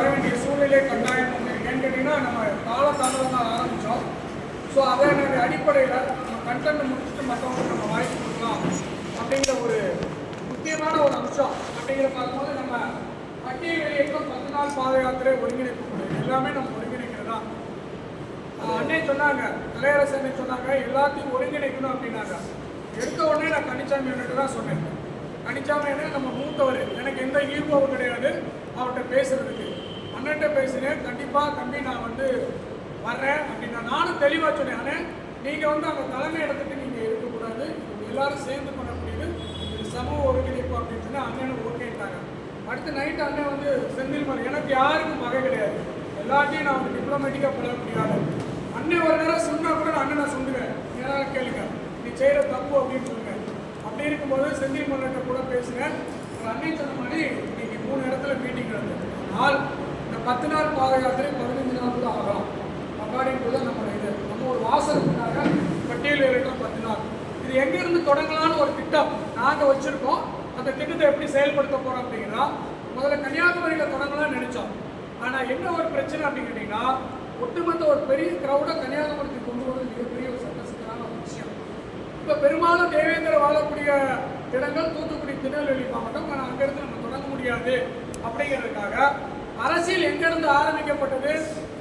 வர வேண்டிய சூழ்நிலை கட்டாயம் வந்து ஏன்னு கேட்டிங்கன்னா நம்ம காலதாமதமாக ஆரம்பித்தோம் ஸோ அதனுடைய அடிப்படையில் நம்ம கண்டென்ட் முடிச்சுட்டு மற்றவங்களுக்கு நம்ம வாய்ப்பு கொடுக்கலாம் அப்படிங்கிற ஒரு முக்கியமான ஒரு அம்சம் அப்படிங்கிற பார்க்கும்போது நம்ம பட்டியல் வெளியேற்றம் பத்து நாள் பாத யாத்திரை ஒருங்கிணைப்பு எல்லாமே நம்ம ஒருங்கிணைக்கிறதா? அண்ணே சொன்னாங்க. கலையரசு அன்னை சொன்னாங்க. எல்லாத்தையும் ஒருங்கிணைக்கணும் அப்படின்னாங்க. எடுத்த உடனே நான் கனிச்சாமி தான் சொன்னேன். கனிச்சாமி நம்ம மூத்தவர். எனக்கு எந்த ஈர்ப்பவும் கிடையாது. அவர்கிட்ட பேசுறதுக்கு. அண்ணன்ட்ட பேசினேன். கண்டிப்பாக தம்பி நான் வந்து வர்றேன் அப்படின்னா நானும் தெளிவாக சொன்னேன் அண்ணே நீங்கள் வந்து அந்த தலைமை இடத்துக்கு நீங்கள் இருக்கக்கூடாது. எல்லாரும் சேர்ந்து பண்ணக்கூடியது இது சமூக ஒருங்கிணைப்பு அப்படின்னு சொன்னால் அண்ணனும் ஓகேட்டாங்க அடுத்த நைட்டு அண்ணன் வந்து செந்தில் மலை. எனக்கு யாருக்கும் பகை கிடையாது. எல்லாத்தையும் நான் வந்து டிப்ளமேட்டிக்காக பண்ண முடியாது அண்ணன் ஒரு நேரம் சொன்னால் கூட நான் அண்ணனை சொல்லுவேன். ஏதாவது கேளுங்க. நீ செய்கிற தப்பு அப்படின்னு சொல்லுங்க அப்படி இருக்கும்போது செந்தில் மன்னர்கிட்ட கூட பேசுகிறேன் ஒரு அண்ணன் சொன்ன மாதிரி இன்னைக்கு மூணு இடத்துல மீட்டிங் நடந்தது ஆனால் இந்த பத்து நாள் பாத யாத்திரை பதினஞ்சு நாள் கூட ஆகலாம். அக்கார்டிங் டு நம்மளோட இது நம்ம ஒரு வாசலுக்காக பட்டியல் ஏறிட்டோம் பத்து நாள் இது எங்கேருந்து தொடங்கலாம்னு ஒரு திட்டம் நாங்கள் வச்சுருக்கோம். அந்த திட்டத்தை எப்படி செயல்படுத்த போகிறோம் அப்படிங்கிறா முதல்ல கன்னியாகுமரியில் தொடங்கலாம்னு நினச்சோம். ஆனால் என்ன ஒரு பிரச்சனை அப்படின்னு கேட்டிங்கன்னா ஒட்டுமொத்த ஒரு பெரிய க்ரௌடை கன்னியாகுமரிக்கு கொண்டு வரது மிகப்பெரிய ஒரு சட்ட ஒரு விஷயம். இப்போ பெரும்பாலும் தேவேந்திர வாழக்கூடிய இடங்கள் தூத்துக்குடி திருநெல்வேலி மாவட்டம். ஆனால் அங்கேருந்து நம்ம தொடங்க முடியாது. அப்படிங்கிறதுக்காக அரசியல் எங்கிருந்து ஆரம்பிக்கப்பட்டது?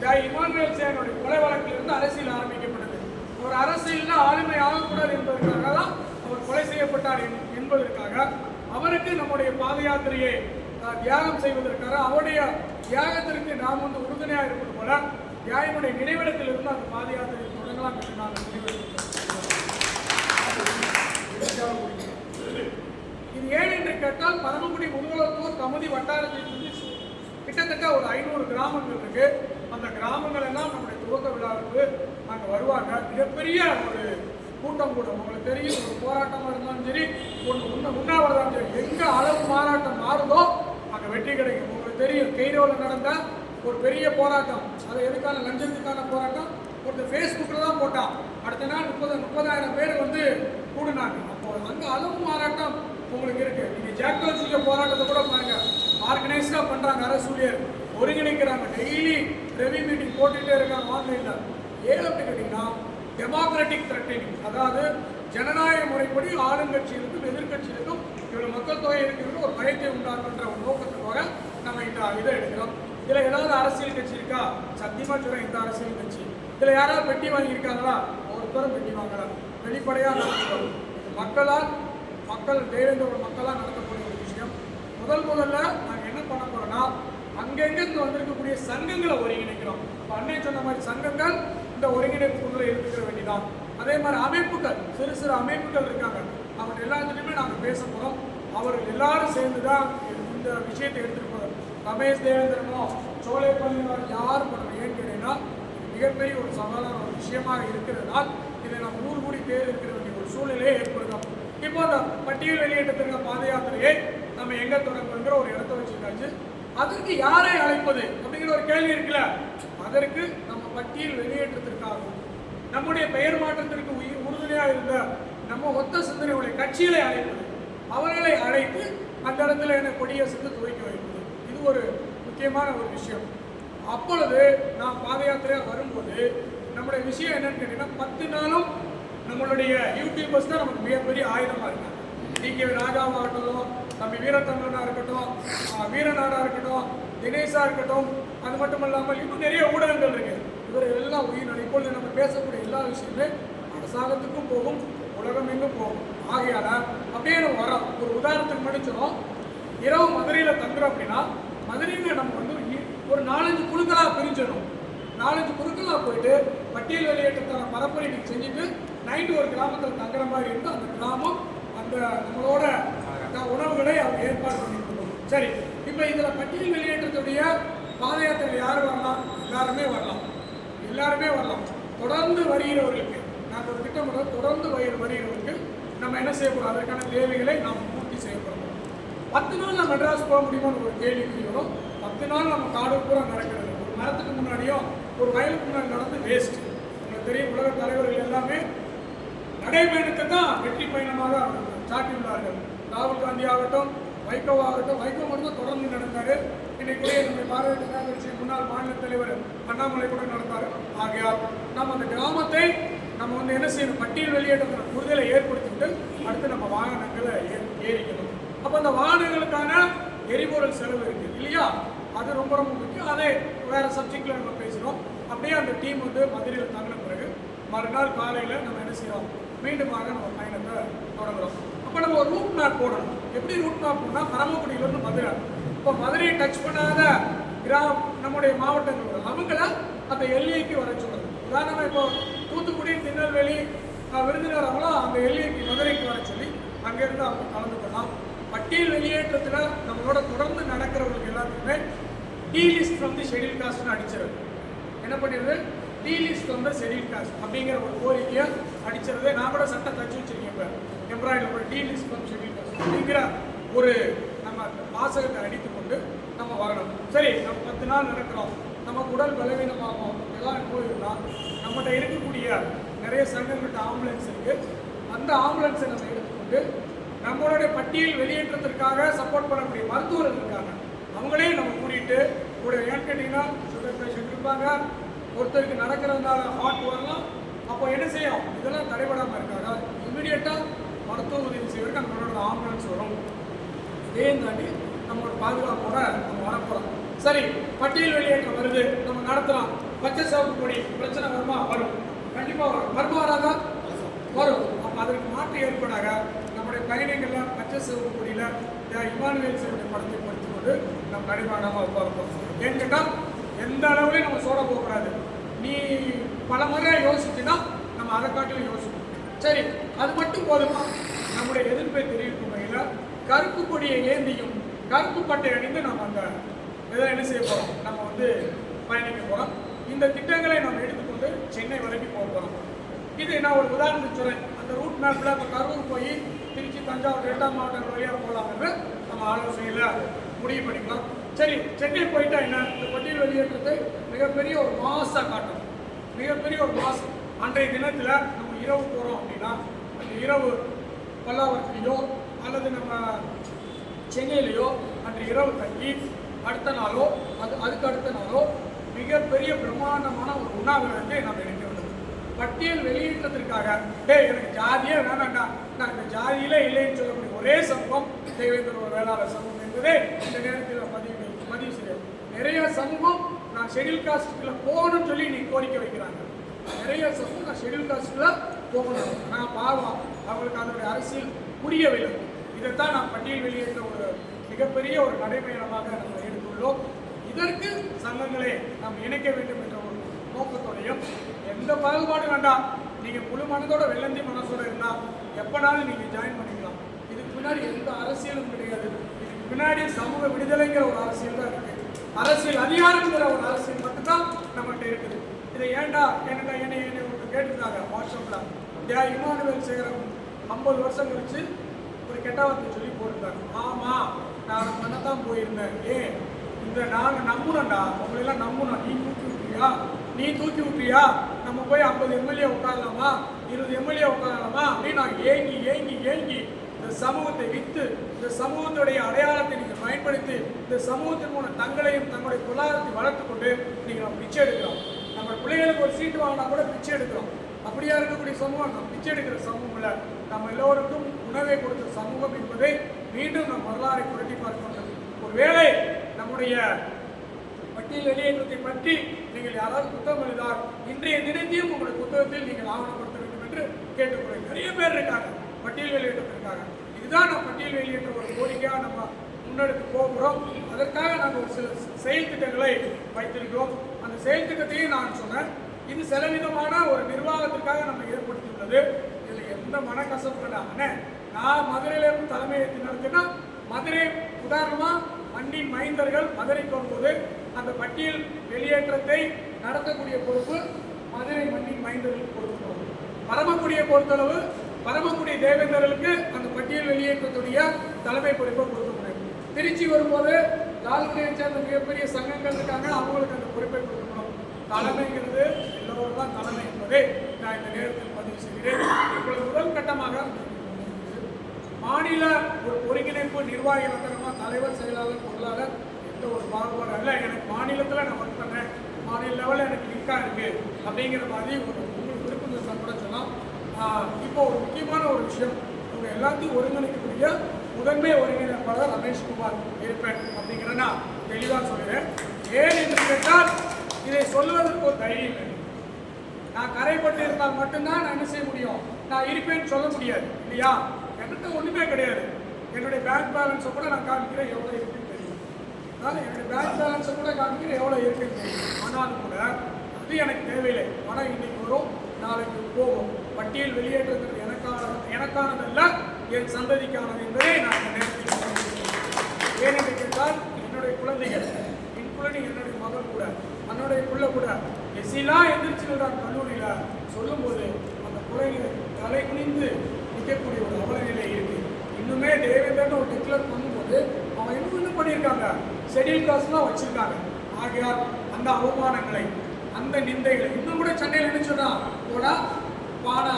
ஜ இமானுவேல் சேனுடைய கொலை வழக்கிலிருந்து அரசியல் ஆரம்பிக்கப்பட்டது. ஒரு அரசியல்னா ஆளுமை ஆகக்கூடாது என்பதற்காக தான் அவர் கொலை செய்யப்பட்டார் என்பதற்காக. அவருக்கு நம்முடைய பாத யாத்திரையை தியாகம் செய்வதற்காக அவருடைய தியாகத்திற்கு நாம் வந்து உறுதுணையாக இருப்பது போல தியாகனுடைய நினைவிடத்தில் இருந்து அந்த பாத யாத்திரையை தொடங்கலாம் என்று நான் முடிவெடுத்தேன் இது ஏன் என்று கேட்டால் பரமக்குடி முதுகுளத்தூர் தமதி வட்டாரத்தில் இருந்து கிட்டத்தட்ட ஒரு ஐநூறு கிராமங்கள் இருக்கு. அந்த கிராமங்கள் எல்லாம் நம்முடைய துவக்க விழாவுக்கு அங்கே வருவாங்க. மிகப்பெரிய ஒரு கூட்டம் கூடும் உங்களுக்கு தெரியும் ஒரு போராட்டமாக இருந்தாலும் சரி ஒன்று உன்ன உண்ணாவிரதம் சரி எங்கே அளவு மாறாட்டம் மாறுதோ அங்கே வெற்றி கிடைக்கும். உங்களுக்கு தெரியும் கெய்ரோவில் நடந்த ஒரு பெரிய போராட்டம். அது எதுக்கான லஞ்சத்துக்கான போராட்டம்? ஒருத்தர் ஃபேஸ்புக்கில் தான் போட்டான். அடுத்த நாள் முப்பது முப்பதாயிரம் பேர் வந்து கூடுனாங்க. அப்போ அங்கே அளவு மாறாட்டம். உங்களுக்கு இருக்கு. நீங்க ஜாக்டோசிக்க போராட்டத்தை கூட பாருங்க. ஆர்கனைஸ்டா பண்றாங்க அரசூழியர். ஒருங்கிணைக்கிறாங்க. டெய்லி ரெவி மீட்டிங் போட்டுட்டே இருக்காங்க ஆன்லைன்ல ஏன் அப்படி கேட்டீங்கன்னா டெமோக்ராட்டிக் த்ரெட்டனிங் அதாவது ஜனநாயக முறைப்படி ஆளுங்கட்சியிலிருக்கும் எதிர்க்கட்சிகளுக்கும் இவ்வளவு மக்கள் தொகை இருக்கிறது ஒரு பயத்தை உண்டாக்குன்ற ஒரு நோக்கத்துக்காக நம்ம இந்த இதை எடுக்கிறோம். இதுல ஏதாவது அரசியல் கட்சி இருக்கா? சத்தியமா சொல்றேன் இந்த அரசியல் கட்சி. இதுல யாராவது பெட்டி வாங்கியிருக்காங்களா? ஒருத்தரும் பெட்டி வாங்கலாம் வெளிப்படையா மக்களால் மக்கள் தேவேந்திரோட மக்களாக நடத்தக்கூடிய ஒரு விஷயம். முதல் முதல்ல நாங்கள் என்ன பண்ண போறோம்னா இங்கே வந்திருக்கக்கூடிய சங்கங்களை ஒருங்கிணைக்கிறோம். இப்போ அன்னை சொன்ன மாதிரி சங்கங்கள் இந்த ஒருங்கிணைப்புக்குள்ள இருந்துக்கிற வேண்டிதான். அதே மாதிரி அமைப்புகள் சிறு சிறு அமைப்புகள் இருக்காங்க. அவங்க எல்லாத்துலேயுமே நாங்கள் பேச போகிறோம் அவர்கள் எல்லாரும் சேர்ந்து தான் இந்த விஷயத்தை எடுத்துட்டு போகிறோம் ரமேஷ் தேவேந்திரமோ சோலை பள்ளியார் யார் பண்ணணும்? ஏன்னு கேட்டீங்கன்னா மிகப்பெரிய ஒரு சவாலான ஒரு விஷயமாக இருக்கிறதுனால் இதை நம்ம ஊர் கூடி தேர் வேண்டிய ஒரு சூழ்நிலையை ஏற்படுத்தும் இப்போ அந்த பட்டியல் வெளியேற்றத்திற்கு பாத யாத்திரையை நம்ம எங்க தொடங்குங்கிற ஒரு இடத்த வச்சிருக்காச்சு அதற்கு யாரை அழைப்பது அப்படிங்கிற ஒரு கேள்வி இருக்குல்ல. அதற்கு நம்ம பட்டியல் வெளியேற்றத்திற்காகவும் நம்முடைய பெயர் மாற்றத்திற்கு உயிர் உறுதுணையாக இருந்த நம்ம ஒத்த சிந்தனையுடைய கட்சிகளை அழைப்பது அவர்களை அழைத்து அந்த இடத்துல என்ன கொடியரசுக்கு துவக்கி வைப்பது. இது ஒரு முக்கியமான ஒரு விஷயம். அப்பொழுது நான் பாத யாத்திரையாக வரும்போது நம்முடைய விஷயம் என்னன்னு கேட்டீங்கன்னா பத்து நாளும் நம்மளுடைய யூடியூபர்ஸ் தான் நமக்கு மிகப்பெரிய ஆயுதமாக இருக்காங்க. டிகே ராஜாவாக இருக்கட்டும் தம்பி வீரத்தமிழனாக இருக்கட்டும் வீரநாடாக இருக்கட்டும் தினேஷாக இருக்கட்டும் அது மட்டும் இல்லாமல் இன்னும் நிறைய ஊடகங்கள் இருக்குது இவர் எல்லாம் உயிரினர் இப்பொழுது நம்ம பேசக்கூடிய எல்லா விஷயமே அரசாங்கத்துக்கும் போகும் உலகம் எங்கும் போகும். ஆகையால அப்படியே நம்ம வரோம் ஒரு உதாரணத்துக்கு முடிச்சிடும் இரவு மதுரையில் தங்குறோம் அப்படின்னா மதுரையில் நம்ம வந்து ஒரு நாலஞ்சு குழுக்களாக பிரிஞ்சிடணும். நாலஞ்சு குழுக்களாக போயிட்டு பட்டியல் வெளியேற்றத்தான பரப்புரை செஞ்சுட்டு நைட்டு ஒரு கிராமத்தில் தங்குற மாதிரி இருந்து அந்த கிராமம் அந்த நம்மளோட உணவுகளை அவங்க ஏற்பாடு பண்ணி சரி இப்போ இதில் பட்டியல் வெளியேற்றத்துடைய பாத யாத்திரையில் யார் வரலாம்? எல்லாருமே வரலாம். எல்லாருமே வரலாம். தொடர்ந்து வருகிறவர்களுக்கு நாங்கள் ஒரு திட்டமிட தொடர்ந்து வயிறு வருகிறவர்களுக்கு நம்ம என்ன செய்யப்போறோம் அதற்கான தேவைகளை நாம் பூர்த்தி செய்யப்படுறோம் பத்து நாள் நம்ம மெட்ராஸ் போக முடியுமான்னு ஒரு கேள்வி வரும் பத்து நாள் நம்ம காடு பூரா நடக்கிறது. ஒரு மரத்துக்கு முன்னாடியோ ஒரு வயலுக்கு முன்னாடி நடந்து வேஸ்ட் உங்களுக்கு தெரியும் உலக தலைவர்கள் எல்லாமே நடைபயணத்தை தான் வெற்றி பயணமாக சாட்டியுள்ளார்கள். ராகுல் காந்தி ஆகட்டும் வைகோ ஆகட்டும் வைகோ மட்டும் தொடர்ந்து நடந்தார். இன்னைக்குள்ளே நம்முடைய பாரதிய ஜனதா கட்சி முன்னாள் மாநில தலைவர் அண்ணாமலை கூட நடந்தார். ஆகையால் நம்ம அந்த கிராமத்தை நம்ம வந்து என்ன செய்யணும்? பட்டியல் வெளியேற்ற புரிதலை ஏற்படுத்திட்டு அடுத்து நம்ம வாகனங்களை ஏ- ஏறிக்கணும். அப்போ அந்த வாகனங்களுக்கான எரிபொருள் செலவு இருக்கு இல்லையா? அது ரொம்ப ரொம்ப முக்கியம். அதே வேற சப்ஜெக்ட்ல நம்ம பேசுகிறோம் அப்படியே அந்த டீம் வந்து மதுரையில் தங்கின பிறகு மறுநாள் காலையில் நம்ம என்ன செய்யறோம்? மீண்டுமாக நம்ம பயணத்தை தொடங்குறோம். அப்போ நம்ம ஒரு ரூட் மேப் போடணும். எப்படி ரூட் மேப் போனால் பரமக்குடியிலேருந்து மதுரை. இப்போ மதுரையை டச் பண்ணாத கிராம நம்முடைய மாவட்டங்கள் அவங்கள அந்த எல்லைக்கு வர சொல்லணும் உதாரணமாக இப்போ தூத்துக்குடி திருநெல்வேலி அஹ், அவங்களாம் அந்த எல்லைக்கு மதுரைக்கு வர சொல்லி அங்கேருந்து அவங்க கலந்துக்கலாம். பட்டியல் வெளியேற்றத்தில் நம்மளோட தொடர்ந்து நடக்கிறவங்களுக்கு எல்லாத்துக்குமே டி லிஸ்ட் ஃப்ரம் ஷெடியூல் காஸ்ட்னு அடிச்சிருக்கு என்ன பண்ணிடுது டீலிஸ்ட் வந்து ஃப்ரம் த ஷெடியூல் காஸ்ட் அப்படிங்கிற ஒரு கோரிக்கையை அடிச்சிருந்தே நான் கூட சட்டம் தச்சு வச்சிருக்கேன் இப்போ. எம்ப்ராய்டரி ஒரு டீலிஸ்ட் வந்து ஃப்ரம் ஷெடியூல் காஸ்ட் அப்படிங்கிற ஒரு நம்ம வாசகத்தை அடித்து கொண்டு நம்ம வரணும். சரி நம்ம பத்து நாள் நடக்கிறோம். நமக்கு உடல் பலவீனமாகும். எல்லாம் நோய் நம்மகிட்ட இருக்கக்கூடிய நிறைய சங்கங்கள்கிட்ட ஆம்புலன்ஸ் இருக்கு. அந்த ஆம்புலன்ஸை நம்ம எடுத்துக்கொண்டு நம்மளுடைய பட்டியல் வெளியேற்றத்திற்காக சப்போர்ட் பண்ணக்கூடிய மருத்துவர்கள் இருக்காங்க. அவங்களையும் நம்ம கூட்டிகிட்டு கூட ஏன்னு கேட்டிங்கன்னா சுகர் பேஷண்ட் இருப்பாங்க ஒருத்தருக்கு நடக்கிறதுனால ஹார்ட் வரலாம். அப்போ என்ன செய்யும் இதெல்லாம் தடைபடாமல் இருக்காங்க இமீடியட்டாக மருத்துவ உதவி செய்வதற்கு நம்மளோட ஆம்புலன்ஸ் வரும். இதே தாண்டி நம்மளோட பாதுகாப்போட நம்ம வரப்போகிறோம் சரி பட்டியல் வெளியேற்றம் வருது. நம்ம நடத்தலாம். பச்சை சிவப்பு கொடி பிரச்சனை வருமா? வரும். கண்டிப்பாக வரும். வருமா வராதா? வரும். அப்போ அதற்கு மாற்று ஏற்படாக நம்முடைய பயணிகள்லாம் பச்சை சிவப்பு கொடியில் இமானுவேல் சிவனுடைய படத்தை படுத்திக் கொண்டு நம்ம நடைபாடாமல் உட்கார்ந்தோம் ஏன்னு கேட்டால் எந்த அளவுலையும் நம்ம சோட போகக்கூடாது நீ பல முறை யோசிச்சுன்னா நம்ம அதை காட்டிலும் யோசிக்கணும் சரி அது மட்டும் போதுமா? நம்முடைய எதிர்ப்பை தெரிவிக்கும் வகையில் கருப்பு கொடியை ஏந்தியும் கருப்பு பட்டை அணிந்து நம்ம அந்த இதை என்ன செய்ய போகிறோம் நம்ம வந்து பயணிக்க போகிறோம் இந்த திட்டங்களை நம்ம எடுத்துக்கொண்டு சென்னை வரைக்கும் போக போகிறோம் இது நான் ஒரு உதாரணத்துக்கு சொல்கிறேன் அந்த ரூட் மேப்பில் இப்போ கரூர் போய் திருச்சி தஞ்சாவூர் ரெண்டாம் மாவட்டங்கள் வழியாக போகலாம்னு நம்ம ஆலோசனையில் முடிவு பண்ணிக்கலாம். சரி சென்னை போயிட்டா என்ன? இந்த பட்டியல் வெளியேற்றத்தை மிகப்பெரிய ஒரு மாசாக காட்டும். மிகப்பெரிய ஒரு மாசம் அன்றைய தினத்தில் நம்ம இரவு போகிறோம் அப்படின்னா அந்த இரவு பல்லாவரத்துலையோ அல்லது நம்ம சென்னையிலேயோ அன்று இரவு தங்கி அடுத்த நாளோ அது அதுக்கு அடுத்த நாளோ மிகப்பெரிய பிரம்மாண்டமான ஒரு உண்ணாவிரதத்தை நாம் எடுக்க வேண்டும் பட்டியல் வெளியேற்றத்திற்காக டேய் எனக்கு ஜாதியே வேணாண்டா நான் இந்த ஜாதியிலே இல்லைன்னு சொல்லக்கூடிய ஒரே சமூகம் தேவேந்திர ஒரு வேளாளர் சமூகம் என்பதே இந்த நேரத்தில் பதிவு பதிவு செய்யும் நிறைய சமூகம் நான் ஷெடியூல் காஸ்ட்டுக்குள்ள போகணும்னு சொல்லி நீ கோரிக்கை வைக்கிறாங்க. நிறைய சமூகம் நான் ஷெடியூல் காஸ்ட்டுக்குள்ள போகணும். நான் பாவம் அவங்களுக்கு அதனுடைய அரசியல் புரியவில்லை. இதைத்தான் நான் பட்டியல் வெளியேற்ற ஒரு மிகப்பெரிய ஒரு நடைமுறையாக நம்ம எடுத்துள்ளோம். இதற்கு சங்கங்களை நாம் இணைக்க வேண்டும் என்ற ஒரு நோக்கத்தோடையும் எந்த பாகுபாடும் வேண்டாம். நீங்கள் முழு மனதோட வெள்ளந்தி மனசோட இருந்தால் எப்போனாலும் நீங்கள் ஜாயின் பண்ணிக்கலாம். இதுக்கு பின்னாடி எந்த அரசியலும் கிடையாது. இதுக்கு பின்னாடி சமூக விடுதலைங்கிற ஒரு அரசியல் தான் இருக்குது அரசியல் அதிகாரங்கிற ஒரு அரசியல் மட்டும்தான் நம்மகிட்ட இருக்குது. இதை ஏன்டா என்னடா என்னை என்னை ஒன்று கேட்டிருந்தாங்க வாட்ஸ்அப்பில் டே இமானுவேல் சேகரம் ஐம்பது வருஷம் கழிச்சு ஒரு கெட்ட வார்த்தை சொல்லி போட்டிருந்தாங்க ஆமாம் நான் பண்ணத்தான் போயிருந்தேன். ஏன் இந்த நாங்கள் நம்புனோம்டா. உங்களெல்லாம் நம்பணும் நீ தூக்கி விட்டுறியா நீ தூக்கி விட்டுறியா நம்ம போய் ஐம்பது எம்எல்ஏ உட்காரலாமா? இருபது எம்எல்ஏ உட்காரலாமா? அப்படின்னு நான் ஏங்கி ஏங்கி ஏங்கி இந்த சமூகத்தை விற்று இந்த சமூகத்துடைய அடையாளத்தை நீங்கள் பயன்படுத்தி இந்த சமூகத்தின் மூலம் தங்களையும் தங்களுடைய பொருளாதாரத்தை வளர்த்து கொண்டு நீங்கள் நம்ம பிச்சை எடுக்கிறோம். நம்ம பிள்ளைகளுக்கு ஒரு சீட்டு வாங்கினா கூட பிச்சை எடுக்கிறோம். அப்படியா இருக்கக்கூடிய சமூகம் நம்ம பிச்சை எடுக்கிற சமூகம் இல்லை. நம்ம எல்லோருக்கும் உணவை கொடுத்த சமூகம் என்பதை மீண்டும் நம் வரலாறை புரட்டி பார்க்கின்றது ஒருவேளை நம்முடைய பட்டியல் வெளியேற்றத்தை பற்றி நீங்கள் யாராவது புத்தகம் எழுதார் இன்றைய தினத்தையும் உங்களுடைய புத்தகத்தில் நீங்கள் ஆவணப்படுத்த வேண்டும் என்று கேட்டுக்கொள்கிறேன். நிறைய பேர் இருக்காங்க பட்டியல் வெளியேற்றத்திற்காக இதுதான் நம்ம பட்டியல் வெளியேற்ற ஒரு கோரிக்கையாக நம்ம முன்னெடுத்து போகிறோம். அதற்காக நாங்கள் ஒரு சில செயல் திட்டங்களை வைத்திருக்கிறோம். அந்த செயல் திட்டத்தையும் நான் சொன்னேன். இது செலவிதமான ஒரு நிர்வாகத்திற்காக நம்ம ஏற்படுத்தியுள்ளது. இதில் எந்த மனக்கசப்பு இல்லாமல் நான் மதுரையிலிருந்து தலைமையேற்று நடத்தினா மதுரை உதாரணமாக மண்ணின் மைந்தர்கள் மதுரைக்கு வரும்போது அந்த பட்டியல் வெளியேற்றத்தை நடத்தக்கூடிய பொறுப்பு மதுரை மண்ணின் மைந்தர்களுக்கு கொடுக்கணும் பரமக்குடியை பொறுத்தளவு பரமக்குடி தேவேந்தர்களுக்கு அந்த பட்டியல் வெளியேற்றத்துடைய தலைமை பொறுப்பை கொடுக்க முடியும் திருச்சி வரும்போது லால்கிரியை சேர்ந்த மிகப்பெரிய சங்கங்கள் இருக்காங்க அவங்களுக்கு அந்த பொறுப்பை கொடுக்கணும். தலைமைங்கிறது எல்லோரும் தான் தலைமை என்பதை நான் இந்த நேரத்தில் பதிவு செய்கிறேன். இப்பொழுது முதல் கட்டமாக மாநில ஒரு ஒருங்கிணைப்பு நிர்வாகி ரத்தனமா தலைவர் செயலாளர் பொருளாளர் இந்த ஒரு பாகுபாடு அல்ல எனக்கு மாநிலத்தில் நான் ஒர்க் பண்ணேன் மாநில லெவலில் எனக்கு லிங்காக இருக்குது அப்படிங்கிற மாதிரி ஒரு உங்களுக்கு விருப்பம் கூட சொல்லலாம் இப்போ ஒரு முக்கியமான ஒரு விஷயம். எல்லாத்தையும் ஒருங்கிணைக்கக்கூடிய முதன்மை ஒருங்கிணைப்பாளர் ரமேஷ்குமார் இருப்பேன் அப்படிங்கிற நான் தெளிவாக சொல்கிறேன் ஏன் என்று கேட்டால் இதை சொல்வதற்கு ஒரு தைரியம் நான் கரைப்பட்டு இருந்தால் மட்டும்தான் நான் என்ன செய்ய முடியும்? நான் இருப்பேன்னு சொல்ல முடியாது இல்லையா? என்கிட்ட ஒன்றுமே கிடையாது. என்னுடைய பேங்க் பேலன்ஸை கூட நான் காமிக்கிறேன் எவ்வளோ இருக்குன்னு தெரியும். அதனால் என்னுடைய பேங்க் பேலன்ஸை கூட காமிக்கிறேன் எவ்வளோ இருக்குன்னு தெரியும். ஆனாலும் கூட அது எனக்கு தேவையில்லை. பணம் இன்னைக்கு வரும் நாளைக்கு போகும். பட்டியல் வெளியேற்றுறது எனக்கான எனக்கானதல்ல. என் சந்ததிக்கானது என்பதை நான் இந்த நேரத்தில் ஏனென்று கேட்டால் என்னுடைய குழந்தைகள் என் குழந்தை என்னுடைய மகள் கூட என்னுடைய பிள்ளை கூட எஸ்சிலாம் நான் கல்லூரியில் சொல்லும்போது அந்த குழந்தைகள் தலை குனிந்து நிற்கக்கூடிய ஒரு அவல நிலை இருக்கு. இன்னுமே தேவேந்திரன் ஒரு டிக்ளர் பண்ணும்போது அவன் இன்னும் என்ன பண்ணியிருக்காங்க? ஷெடியூல் காசுலாம் வச்சிருக்காங்க. ஆகையால் அந்த அவமானங்களை அந்த நிந்தைகளை இன்னும் கூட சென்னையில் நினைச்சோன்னா கூட பானா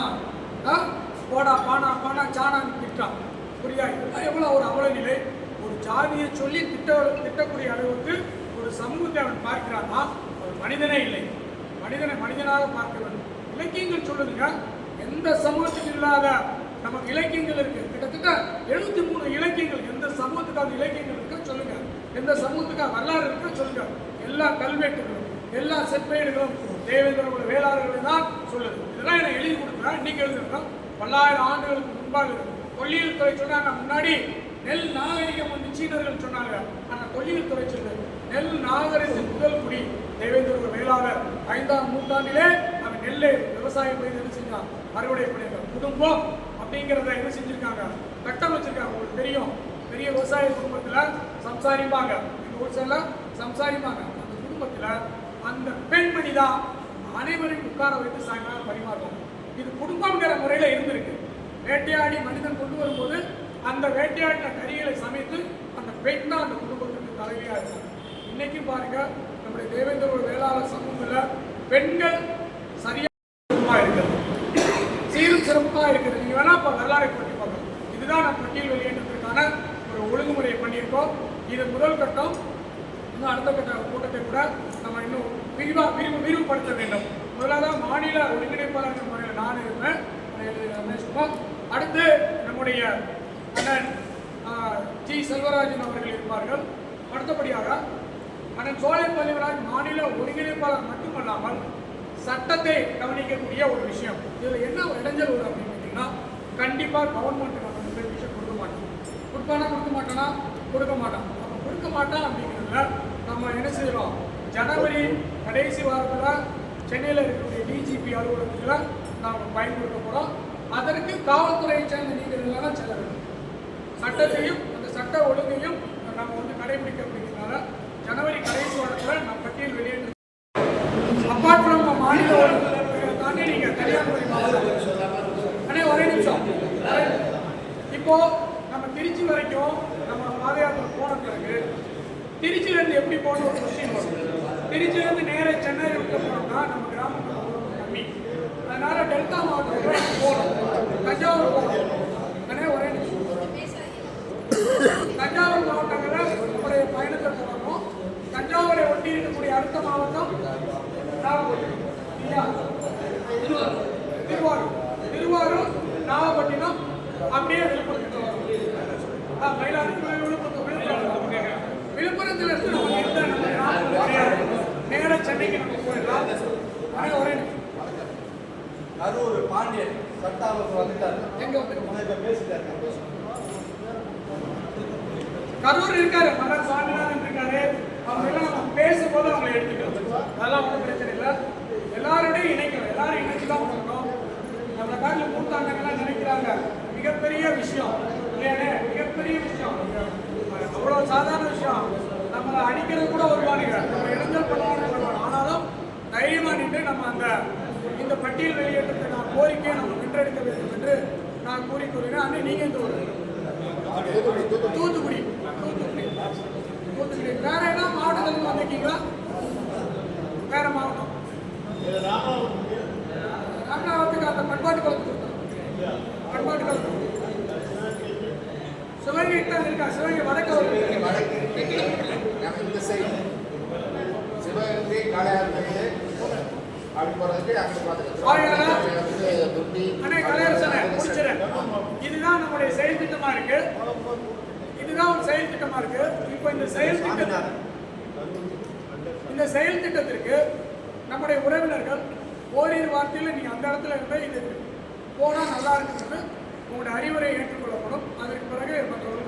போடா பானா பானா சாணான்னு திட்டான் புரியா இதெல்லாம் எவ்வளோ ஒரு அவல நிலை? ஒரு ஜாதியை சொல்லி திட்ட திட்டக்கூடிய அளவுக்கு ஒரு சமூகத்தை அவன் பார்க்கிறான்னா ஒரு மனிதனே இல்லை. மனிதனை மனிதனாக பார்க்கிறவன். இலக்கியங்கள் சொல்லுதுங்க எந்த சமூகத்துக்கு இல்லாத நமக்கு இலக்கியங்கள் இருக்கு. கிட்டத்தட்ட எழுபத்தி மூணு இலக்கியங்கள் எந்த சமூகத்துக்கான இலக்கியங்கள் இருக்கு சொல்லுங்க. எந்த சமூகத்துக்காக வரலாறு இருக்கு சொல்லுங்க. எல்லா கல்வெட்டுகளும் எல்லா செப்பேடுகளும் தேவேந்திரோட வேளாளர்களை தான் சொல்லுது. இதெல்லாம் எனக்கு எழுதி கொடுக்குறேன் இன்னைக்கு எழுதுறேன் பல்லாயிரம் ஆண்டுகளுக்கு முன்பாக இருக்கு தொல்லியல் துறை சொன்னாங்க. முன்னாடி நெல் நாகரிகம் வந்து சீனர்கள் சொன்னாங்க. ஆனால் தொல்லியல் துறை சொல்றது நெல் நாகரிகம் முதல் குடி தேவேந்திர மேலாளர். ஐந்தாம் நூற்றாண்டிலே அவன் நெல்லை விவசாயம் பண்ணி என்ன செஞ்சான்? அறுவடை பண்ணியிருக்கான். குடும்பம் அப்படிங்கிறத என்ன செஞ்சிருக்காங்க? கட்டம் வச்சிருக்காங்க. உங்களுக்கு தெரியும். பெரிய விவசாய குடும்பத்துல சம்சாரிப்பாங்க எங்க ஊர் சில சம்சாரிப்பாங்க அந்த குடும்பத்துல அந்த பெண்மணி தான் அனைவரையும் உட்கார வைத்து சாயங்காலம் பரிமாறுவாங்க. இது குடும்பங்கிற முறையில் இருந்திருக்கு. வேட்டையாடி மனிதன் கொண்டு வரும்போது அந்த வேட்டையாடின கறிகளை சமைத்து அந்த பெண் தான் அந்த குடும்பத்துக்கு தலைவியாக இருக்கும். இன்னைக்கு பாருங்க நம்முடைய தேவேந்திரோட வேளாளர் சமூகத்தில் பெண்கள் சரியா இருக்கிறது. சீரும் சிறப்பாக இருக்கிறது. நீங்க வேணா இப்போ வரலாறை பற்றி பார்க்கலாம். இதுதான் நம்ம பட்டியல் வெளியேற்றத்திற்கான ஒரு ஒழுங்குமுறையை பண்ணியிருக்கோம். இது முதல் கட்டம். இன்னும் அடுத்த கட்ட கூட்டத்தை கூட நம்ம இன்னும் விரிவாக விரிவு விரிவுபடுத்த வேண்டும். மாநில ஒருங்கிணைப்பாளர் முறையில் நான் இருப்பேன். ரமேஷ்குமார் அடுத்து நம்முடைய அண்ணன் ஆஹ், ஜி செல்வராஜன் அவர்கள் இருப்பார்கள். அடுத்தபடியாக அண்ணன் சோலை பள்ளிவராஜ் மாநில ஒருங்கிணைப்பாளர் மட்டுமல்லாமல் சட்டத்தை கவனிக்கக்கூடிய ஒரு விஷயம். இதில் என்ன இடைஞ்சல் வரும் அப்படின்னு கேட்டிங்கன்னா கண்டிப்பாக கவர்மெண்ட் நம்ம பெர்மிஷன் கொடுக்க மாட்டோம். கொடுப்பானா கொடுக்க மாட்டோன்னா கொடுக்க மாட்டான். நம்ம கொடுக்க மாட்டான் அப்படிங்கிறதுல நம்ம என்ன செய்யலாம் ஜனவரி கடைசி வாரத்தில் சென்னையில் இருக்கக்கூடிய டிஜிபி அலுவலகத்தில் நாம் பயன்படுத்த போகிறோம் அதற்கு காவல்துறையை சேர்ந்த நீங்கள் எல்லாம் செல்ல வேண்டும் சட்டத்தையும் அந்த சட்ட ஒழுங்கையும் நம்ம வந்து கடைபிடிக்க அப்படிங்கிறதுனால ஜனவரி கடைசி வாரத்தில் நம்ம பட்டியல் வெளியேற்ற அப்பார்ட் ஃப்ரம் மாநில தாண்டி நீங்கள் கன்னியாகுமரி மாவட்டம் அண்ணே ஒரே நிமிஷம். இப்போ நம்ம திருச்சி வரைக்கும் நம்ம பாத யாத்திரை போன பிறகு திருச்சியிலேருந்து எப்படி போகணும் ஒரு கொஸ்டின் நேராக திருச்சியில சென்னை விட்டு போனோம்னா நம்ம கிராமத்துல போறது கம்மி. அதனால டெல்டா மாவட்டத்தில் போகணும். தஞ்சாவூர் போகணும் ஒரே நிமிஷம். தஞ்சாவூர் மாவட்டங்களில் நம்முடைய பயணத்தை தொடரணும் தஞ்சாவூரை ஒட்டி இருக்கக்கூடிய அடுத்த மாவட்டம் நாகப்பட்டினம். இல்லையா? திருவாரூர். திருவாரூர் திருவாரூர் நாகப்பட்டினம் அப்படியே விழுப்புரத்துக்கு வரும். ஆ, மயிலாடுதுறை விழுப்புரம் விழுப்புரம். விழுப்புரத்துல இருந்து நம்ம எந்த நம்ம கிராமம் கிடையாது நேரா சென்னைக்கு நம்ம போயிடலாம் ஆனால் ஒரே நிமிஷம். கரூர் பாண்டியன் சட்டாளர் வந்துட்டாரு எங்க வந்துருக்கோம் பேசிட்டாரு கரூர் இருக்காரு மகன் சுவாமிநாதன் இருக்காரு. அவங்க எல்லாம் நம்ம பேசும்போது அவங்களை எடுத்துக்கிறோம். அதெல்லாம் ஒன்றும் பிரச்சனை இல்லை. எல்லாரோடையும் இணைக்கணும் எல்லாரும் இணைச்சு தான் பண்ணணும் நம்ம காட்டில் மூத்தாண்டங்கள்லாம் நினைக்கிறாங்க. மிகப்பெரிய விஷயம். இல்லையானே? மிகப்பெரிய விஷயம். அவ்வளோ சாதாரண விஷயம். நம்மளை அடிக்கிறது கூட வருவானுங்க நம்ம இளைஞர் பண்ணுவாங்க தைரியமாக நின்று நம்ம அந்த இந்த பட்டியல் வெளியேற்றத்தை நான் கோரிக்கையை நம்ம நின்றெடுக்க வேண்டும் என்று நான் கூறி கூறினேன். அன்னை நீங்கள் இந்த ஒரு தூத்துக்குடி. தூத்துக்குடி. தூத்துக்குடி. வேற என்ன மாவட்டத்துக்கு வந்திருக்கீங்களா? வேற மாவட்டம்? ராமநாதத்துக்கு அந்த பண்பாட்டு குளத்துக்கு பண்பாட்டு குளத்துக்கு சிவகங்கை தான் இருக்கா சிவகங்கை வடக்கு வருது. நம்ம இந்த காளையார்பேட்டு அப்படி போகிறதுக்கு அங்கே ஆகையால- பார்த்துக்கலாம் துண்டி அண்ணே கலையரசனே முடிச்சிடறேன் இதுதான் நம்முடைய செயல் திட்டமா இருக்கு. இதுதான் ஒரு செயல் திட்டமா இருக்கு. இப்போ இந்த செயல் திட்டம் இந்த செயல் திட்டத்திற்கு நம்முடைய உறவினர்கள் ஓரிரு வார்த்தையில் நீங்க அந்த இடத்துல இருந்து இது போனா நல்லா இருக்குன்னு உங்களுடைய அறிவுரை ஏற்றுக்கொள்ளப்படும். அதற்கு பிறகு நம்ம